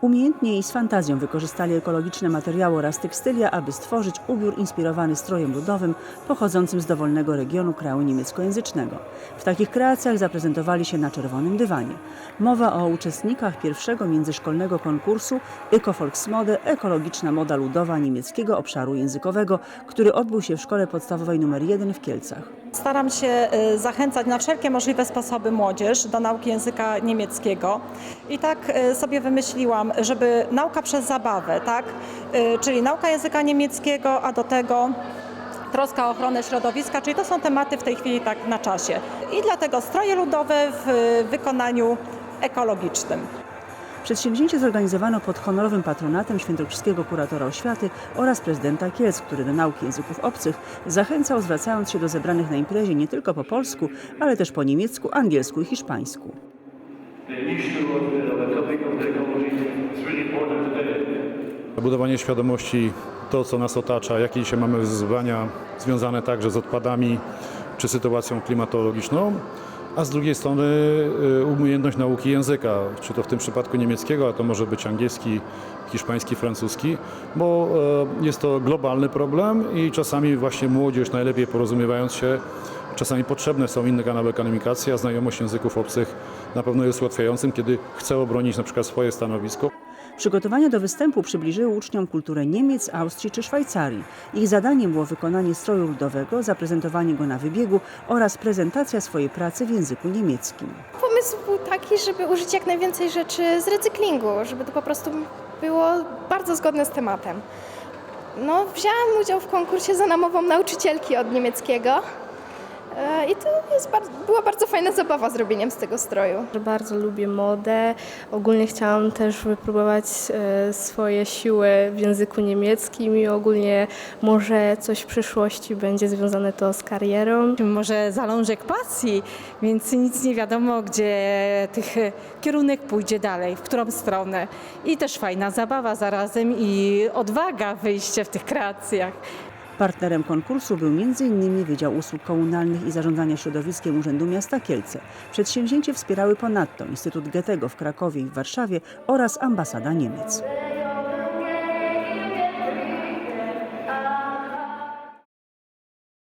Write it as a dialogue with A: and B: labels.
A: Umiejętnie i z fantazją wykorzystali ekologiczne materiały oraz tekstylia, aby stworzyć ubiór inspirowany strojem ludowym pochodzącym z dowolnego regionu kraju niemieckojęzycznego. W takich kreacjach zaprezentowali się na czerwonym dywanie. Mowa o uczestnikach pierwszego międzyszkolnego konkursu Öko-Volksmode ekologiczna moda ludowa niemieckiego obszaru językowego, który odbył się w szkole podstawowej nr 1 w Kielcach.
B: Staram się y, zachęcać na wszelkie możliwe sposoby młodzież do nauki języka niemieckiego. I tak y, sobie wymyśliłam, żeby nauka przez zabawę, tak? Y, Czyli nauka języka niemieckiego, a do tego troska o ochronę środowiska, czyli to są tematy w tej chwili tak na czasie. I dlatego stroje ludowe w wykonaniu ekologicznym.
A: Przedsięwzięcie zorganizowano pod honorowym patronatem świętokrzyskiego kuratora oświaty oraz prezydenta Kielc, który do nauki języków obcych zachęcał, zwracając się do zebranych na imprezie nie tylko po polsku, ale też po niemiecku, angielsku i hiszpańsku.
C: Budowanie świadomości, to co nas otacza, jakie dzisiaj mamy wyzwania związane także z odpadami czy sytuacją klimatologiczną, a z drugiej strony y, umiejętność nauki języka, czy to w tym przypadku niemieckiego, a to może być angielski, hiszpański, francuski, bo e, jest to globalny problem i czasami właśnie młodzież, najlepiej porozumiewając się, czasami potrzebne są inne kanały komunikacji, a znajomość języków obcych na pewno jest ułatwiającym, kiedy chce obronić na przykład swoje stanowisko.
A: Przygotowania do występu przybliżyły uczniom kulturę Niemiec, Austrii czy Szwajcarii. Ich zadaniem było wykonanie stroju ludowego, zaprezentowanie go na wybiegu oraz prezentacja swojej pracy w języku niemieckim.
D: Pomysł był taki, żeby użyć jak najwięcej rzeczy z recyklingu, żeby to po prostu było bardzo zgodne z tematem. No, wzięłam udział w konkursie za namową nauczycielki od niemieckiego i to jest bardzo, była bardzo fajna zabawa zrobieniem z tego stroju.
E: bardzo lubię modę. Ogólnie chciałam też wypróbować e, swoje siły w języku niemieckim i ogólnie może coś w przyszłości będzie związane to z karierą.
F: może zalążek pasji, więc nic nie wiadomo, gdzie tych kierunek pójdzie dalej, w którą stronę. I też fajna zabawa zarazem i odwaga wyjście w tych kreacjach.
A: Partnerem konkursu był m.in. Wydział Usług Komunalnych i Zarządzania Środowiskiem Urzędu Miasta Kielce. Przedsięwzięcie wspierały ponadto Instytut Goethego w Krakowie i w Warszawie oraz Ambasada Niemiec.